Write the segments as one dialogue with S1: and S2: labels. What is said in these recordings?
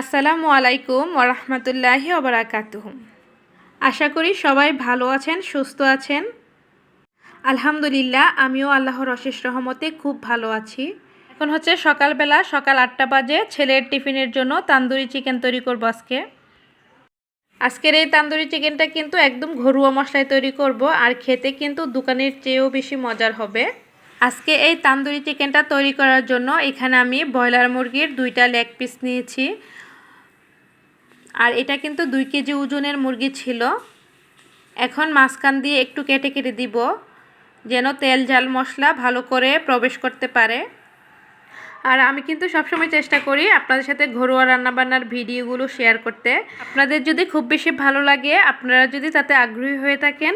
S1: আসসালামু আলাইকুম ওরহমতুল্লাহি ওবরাকাতুহ আশা করি সবাই ভালো আছেন, সুস্থ আছেন। আলহামদুলিল্লাহ, আমিও আল্লাহর অশেষ রহমতে খুব ভালো আছি। এখন হচ্ছে সকালবেলা, সকাল আটটা বাজে, ছেলের টিফিনের জন্য তান্দুরি চিকেন তৈরি করব আজকে। আজকের এই তান্দুরি চিকেনটা কিন্তু একদম ঘরোয়া মশলায় তৈরি করব, আর খেতে কিন্তু দোকানের চেয়েও বেশি মজার হবে। আজকে এই তান্দুরি চিকেনটা তৈরি করার জন্য এখানে আমি ব্রয়লার মুরগির দুইটা লেগ পিস নিয়েছি। আর এটা কিন্তু দুই কেজি ওজনের মুরগি ছিল। এখন মাঝখান দিয়ে একটু কেটে কেটে দিব, যেন তেল ঝাল মশলা ভালো করে প্রবেশ করতে পারে। আর আমি কিন্তু সবসময় চেষ্টা করি আপনাদের সাথে ঘরোয়া রান্নাবান্নার ভিডিওগুলো শেয়ার করতে। আপনাদের যদি খুব বেশি ভালো লাগে, আপনারা যদি তাতে আগ্রহী হয়ে থাকেন,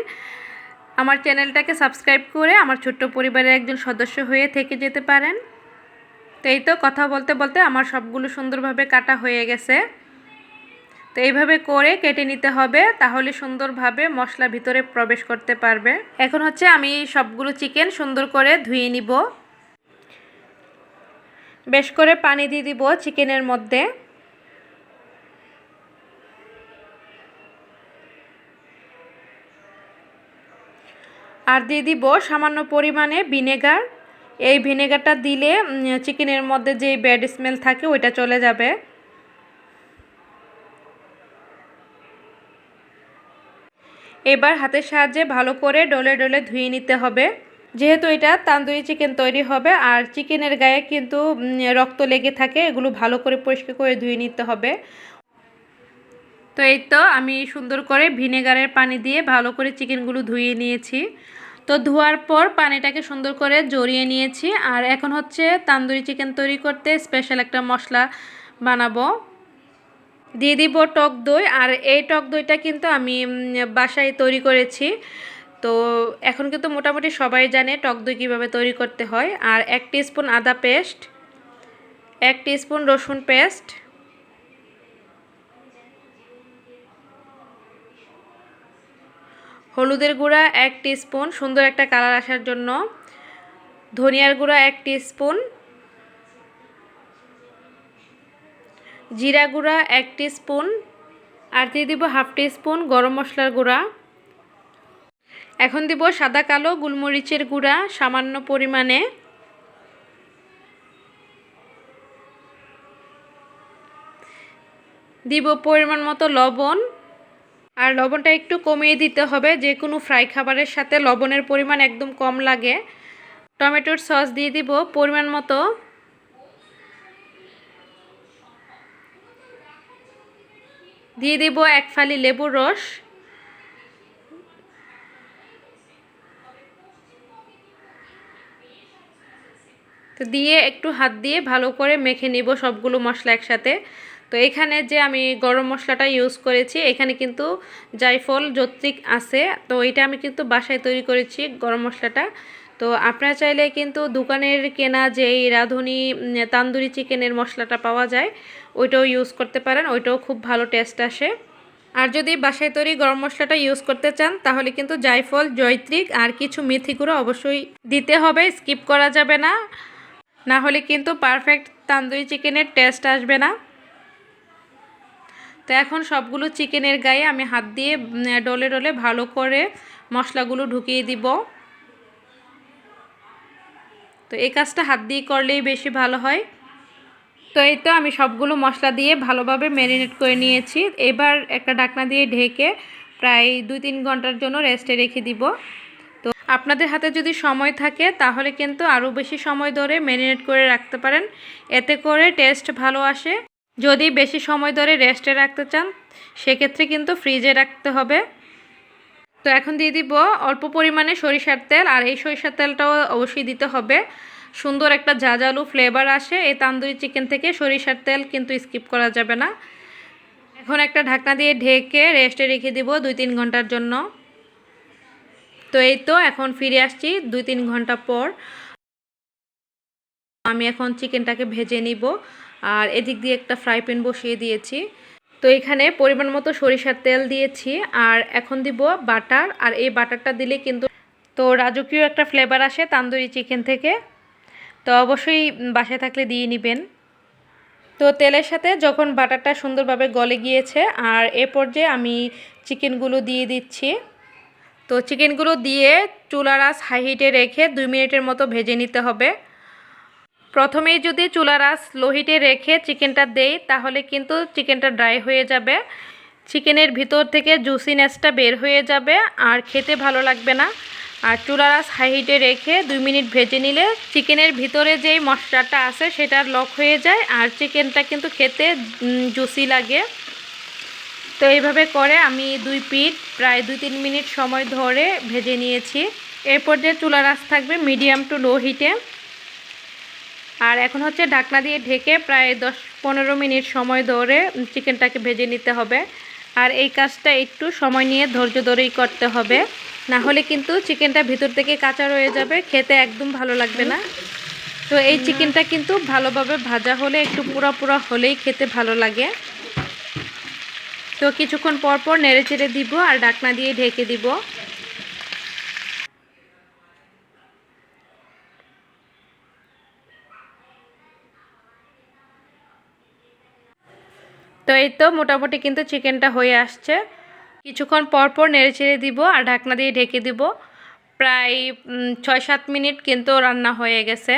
S1: আমার চ্যানেলটাকে সাবস্ক্রাইব করে আমার ছোট্ট পরিবারের একজন সদস্য হয়ে থেকে যেতে পারেন। তো এই তো কথা বলতে বলতে আমার সবগুলো সুন্দরভাবে কাটা হয়ে গেছে। তো এইভাবে করে কেটে নিতে হবে, তাহলে সুন্দরভাবে মশলা ভিতরে প্রবেশ করতে পারবে। এখন হচ্ছে আমি সবগুলো চিকেন সুন্দর করে ধুয়ে নিব। বেশ করে পানি দিয়ে দিব চিকেনের মধ্যে। আর দিয়ে দিব সামান্য পরিমাণে ভিনেগার। এই ভিনেগারটা দিলে চিকেনের মধ্যে যে ব্যাড স্মেল থাকে, ওইটা চলে যাবে। এবার হাতের সাহায্যে ভালো করে ডলে ডলে ধুয়ে নিতে হবে। যেহেতু এটা তান্দুরি চিকেন তৈরি হবে, আর চিকেনের গায়ে কিন্তু রক্ত লেগে থাকে, এগুলো ভালো করে পরিষ্কার করে ধুয়ে নিতে হবে। তো এই তো আমি সুন্দর করে ভিনেগারের পানি দিয়ে ভালো করে চিকেনগুলো ধুয়ে নিয়েছি। তো ধোয়ার পর পানিটাকে সুন্দর করে জড়িয়ে নিয়েছি, আর এখন হচ্ছে তান্দুরি চিকেন তৈরি করতে স্পেশাল একটা মশলা বানাবো। দিয়ে দিব টক দই, আর এই টক দইটা কিন্তু আমি বাসায় তৈরি করেছি। তো এখন কিন্তু মোটামুটি সবাই জানে টক দই কীভাবে তৈরি করতে হয়। আর এক স্পুন আদা পেস্ট, এক স্পুন রসুন পেস্ট, হলুদের গুঁড়া এক স্পুন সুন্দর একটা কালার আসার জন্য। ধনিয়ার গুঁড়া এক স্পুন জিরা গুঁড়া এক স্পুন আর দিয়ে দিব হাফ স্পুন গরম মশলার গুঁড়া। এখন দিব সাদা কালো গোলমরিচের গুঁড়া সামান্য পরিমাণে। দিব পরিমাণ মতো লবণ। আর লবণটা একটু কমিয়ে দিতে হবে, যে কোনো ফ্রাই খাবারের সাথে লবণের পরিমাণ একদম কম লাগে। টমেটোর সস দিয়ে দিব পরিমাণ মতো। দিয়ে দিব এক ফালি লেবুর রস। তো দিয়ে একটু হাত দিয়ে ভালো করে মেখে নিব সবগুলো মশলা একসাথে। তো এখানে যে আমি গরম মশলাটা ইউজ করেছি, এখানে কিন্তু জায়ফল যত্রিক আছে। তো এটা আমি কিন্তু বাসায় তৈরি করেছি গরম মশলাটা। তো আপনারা চাইলে কিন্তু দোকানের কেনা যেই রাঁধুনি তান্দুরি চিকেনের মশলাটা পাওয়া যায়, ওইটাও ইউজ করতে পারেন, ওইটাও খুব ভালো টেস্ট আসে। আর যদি বাসায় তৈরি গরম মশলাটা ইউজ করতে চান, তাহলে কিন্তু জায়ফল, জয়ত্রিক আর কিছু মেথি গুঁড়ো অবশ্যই দিতে হবে স্কিপ করা যাবে না। না হলে কিন্তু পারফেক্ট তান্দুরি চিকেনের টেস্ট আসবে না। তো এখন সবগুলো চিকেনের গায়ে আমি হাত দিয়ে ডলে ডলে ভালো করে মশলাগুলো ঢুকিয়ে দিব। তো এই কাজটা হাত দিয়ে করলেই বেশি ভালো হয়। তো এই তো আমি সবগুলো মশলা দিয়ে ভালোভাবে ম্যারিনেট করে নিয়েছি। এবার একটা ডাকনা দিয়ে ঢেকে প্রায় দুই তিন ঘণ্টার জন্য রেস্টে রেখে দিব। তো আপনাদের হাতে যদি সময় থাকে তাহলে কিন্তু আরও বেশি সময় ধরে ম্যারিনেট করে রাখতে পারেন। এতে করে টেস্ট ভালো আসে। যদি বেশি সময় ধরে রেস্টে রাখতে চান, সেক্ষেত্রে কিন্তু ফ্রিজে রাখতে হবে। তো এখন দিয়ে দিব অল্প পরিমাণে সরিষার তেল, আর এই সরিষার তেলটাও অবশ্যই দিতে হবে। সুন্দর একটা ঝাঁঝালু ফ্লেভার আসে, এই তান্দুরি চিকেন থেকে সরিষার তেল কিন্তু স্কিপ করা যাবে না। এখন একটা ঢাকনা দিয়ে ঢেকে রেস্টে রেখে দিব দুই তিন ঘণ্টার জন্য। তো এই তো, এখন ফিরে আসছি দুই তিন ঘণ্টা পর। আমি এখন চিকেনটাকে ভেজে নিব, আর এদিক দিয়ে একটা ফ্রাই প্যান বসিয়ে দিয়েছি। তো এখানে পরিমাণ মতো সরিষার তেল দিয়েছি আর এখন দিব বাটার আর এই বাটারটা দিলে কিন্তু তো রাজকীয় একটা ফ্লেভার আসে তান্দুরি চিকেন থেকে। তো অবশ্যই বাসায় থাকলে দিয়ে নেবেন। তো তেলের সাথে যখন বাটারটা সুন্দরভাবে গলে গিয়েছে আর এ পর্যায়ে আমি চিকেনগুলো দিয়ে দিচ্ছি। তো চিকেনগুলো দিয়ে চুলার আঁচ হাই হিটে রেখে দুই মিনিটের মতো ভেজে নিতে হবে। প্রথমেই যদি চুলার আঁচ লো হিটে রেখে চিকেনটা দেই, তাহলে কিন্তু চিকেনটা ড্রাই হয়ে যাবে। চিকেনের ভিতর থেকে জুসিনেসটা বের হয়ে যাবে, আর খেতে ভালো লাগবে না। আর চুলার আঁচ হাই হিটে রেখে দুই মিনিট ভেজে নিলে চিকেনের ভিতরে যেই মশলাটা আছে সেটা লক হয়ে যায়, আর চিকেনটা কিন্তু খেতে জুসি লাগে। তো এইভাবে করে আমি দুই পিঠ প্রায় দুই তিন মিনিট সময় ধরে ভেজে নিয়েছি। এরপর যে চুলার আঁচ থাকবে মিডিয়াম টু লো হিটে। আর এখন হচ্ছে ঢাকনা দিয়ে ঢেকে প্রায় দশ পনেরো মিনিট সময় ধরে চিকেনটাকে ভেজে নিতে হবে। আর এই কাজটা একটু সময় নিয়ে ধৈর্য ধরেই করতে হবে। না হলে কিন্তু চিকেনটা ভিতর থেকে কাঁচা রয়ে যাবে, খেতে একদম ভালো লাগবে না। তো এই চিকেনটা কিন্তু ভালোভাবে ভাজা হলে একটু পুরো পুরো হলেই খেতে ভালো লাগে। তো কিছুক্ষণ পর পর নেড়ে চেড়ে দিব আর ডাকনা দিয়ে ঢেকে দিব। এই তো মোটামুটি কিন্তু চিকেনটা হয়ে আসছে। কিছুক্ষণ পর পর নেড়ে চেড়ে দিব আর ঢাকনা দিয়ে ঢেকে দিব। প্রায় ছয় সাত মিনিট কিন্তু রান্না হয়ে গেছে।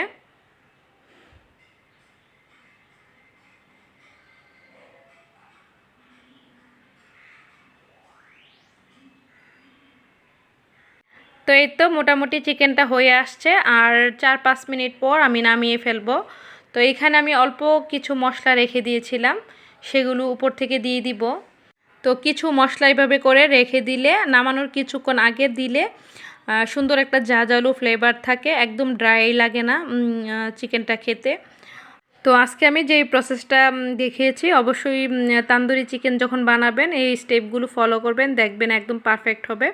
S1: তো এই তো মোটামুটি চিকেনটা হয়ে আসছে আর চার পাঁচ মিনিট পর আমি নামিয়ে ফেলব। তো এখানে আমি অল্প কিছু মশলা রেখে দিয়েছিলাম। সেগুলো উপর থেকে দিয়ে দিব। তো কিছু মশলা এইভাবে করে রেখে দিলে, নামানোর কিছুক্ষণ আগে দিলে সুন্দর একটা জাজালু ফ্লেভার থাকে, একদম ড্রাই লাগে না চিকেনটা খেতে। তো আজকে আমি যেই প্রসেসটা দেখিয়েছি, অবশ্যই তান্দুরি চিকেন যখন বানাবেন, এই স্টেপগুলো ফলো করবেন, দেখবেন একদম পারফেক্ট হবে।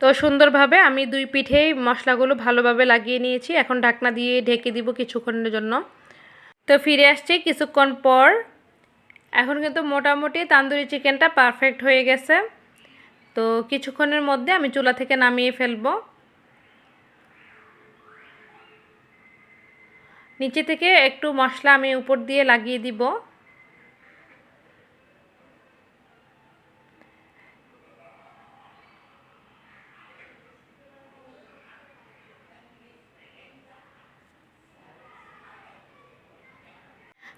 S1: তো সুন্দরভাবে আমি দুই পিঠেই মশলাগুলো ভালোভাবে লাগিয়ে নিয়েছি, এখন ঢাকনা দিয়ে ঢেকে দিব কিছুক্ষণের জন্য। তো ফিরে আসছি কিছুক্ষণ পর এখন কিন্তু মোটামুটি তান্দুরি চিকেনটা পারফেক্ট হয়ে গেছে। তো কিছুক্ষণের মধ্যে আমি চুলা থেকে নামিয়ে ফেলব। নিচে থেকে একটু মশলা আমি উপর দিয়ে লাগিয়ে দিব।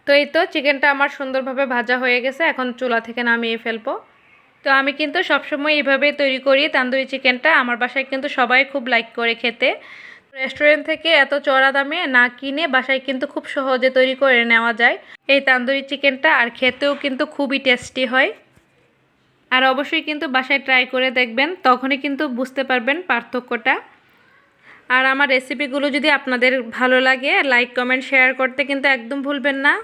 S1: তো এই তো চিকেনটা আমার সুন্দরভাবে ভাজা হয়ে গেছে, এখন চুলা থেকে নামিয়ে ফেলব। তো আমি কিন্তু সবসময় এইভাবেই তৈরি করি তান্দুরি চিকেনটা, আমার বাসায় কিন্তু সবাই খুব লাইক করে খেতে। রেস্টুরেন্ট থেকে এত চড়া দামে না কিনে বাসায় কিন্তু খুব সহজে তৈরি করে নেওয়া যায়। এই তান্দুরি চিকেনটা আর খেতেও কিন্তু খুবই টেস্টি হয়। আর অবশ্যই কিন্তু বাসায় ট্রাই করে দেখবেন, তখনই কিন্তু বুঝতে পারবেন পার্থক্যটা। আর আমার রেসিপিগুলো যদি আপনাদের ভালো লাগে লাইক কমেন্ট শেয়ার করতে কিন্তু একদম ভুলবেন না।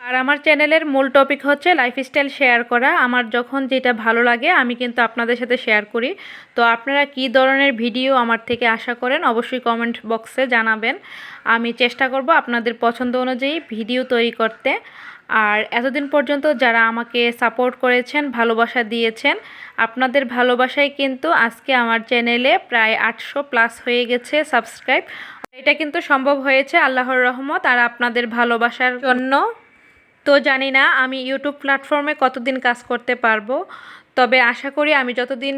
S1: আর আমার চ্যানেলের মূল টপিক হচ্ছে লাইফস্টাইল শেয়ার করা। আমার যখন যেটা ভালো লাগে, আমি কিন্তু আপনাদের সাথে শেয়ার করি। তো আপনারা কি ধরনের ভিডিও আমার থেকে আশা করেন, অবশ্যই কমেন্ট বক্সে জানাবেন। আমি চেষ্টা করব আপনাদের পছন্দ অনুযায়ী ভিডিও তৈরি করতে। আর এতদিন পর্যন্ত যারা আমাকে সাপোর্ট করেছেন, ভালোবাসা দিয়েছেন, আপনাদের ভালোবাসায় কিন্তু আজকে আমার চ্যানেলে প্রায় আটশো প্লাস হয়ে গেছে সাবস্ক্রাইব এটা কিন্তু সম্ভব হয়েছে আল্লাহর রহমত আর আপনাদের ভালোবাসার জন্য। তো জানি না, আমি ইউটিউব প্ল্যাটফর্মে কতদিন কাজ করতে পারব। তবে আশা করি আমি যতদিন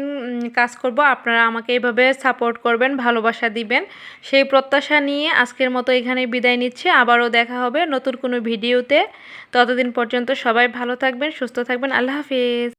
S1: কাজ করব, আপনারা আমাকে এইভাবে সাপোর্ট করবেন, ভালোবাসা দিবেন। সেই প্রত্যাশা নিয়ে আজকের মতো এখানে বিদায় নিচ্ছি। আবারও দেখা হবে নতুন কোনো ভিডিওতে। ততদিন পর্যন্ত সবাই ভালো থাকবেন, সুস্থ থাকবেন। আল্লাহ হাফিজ।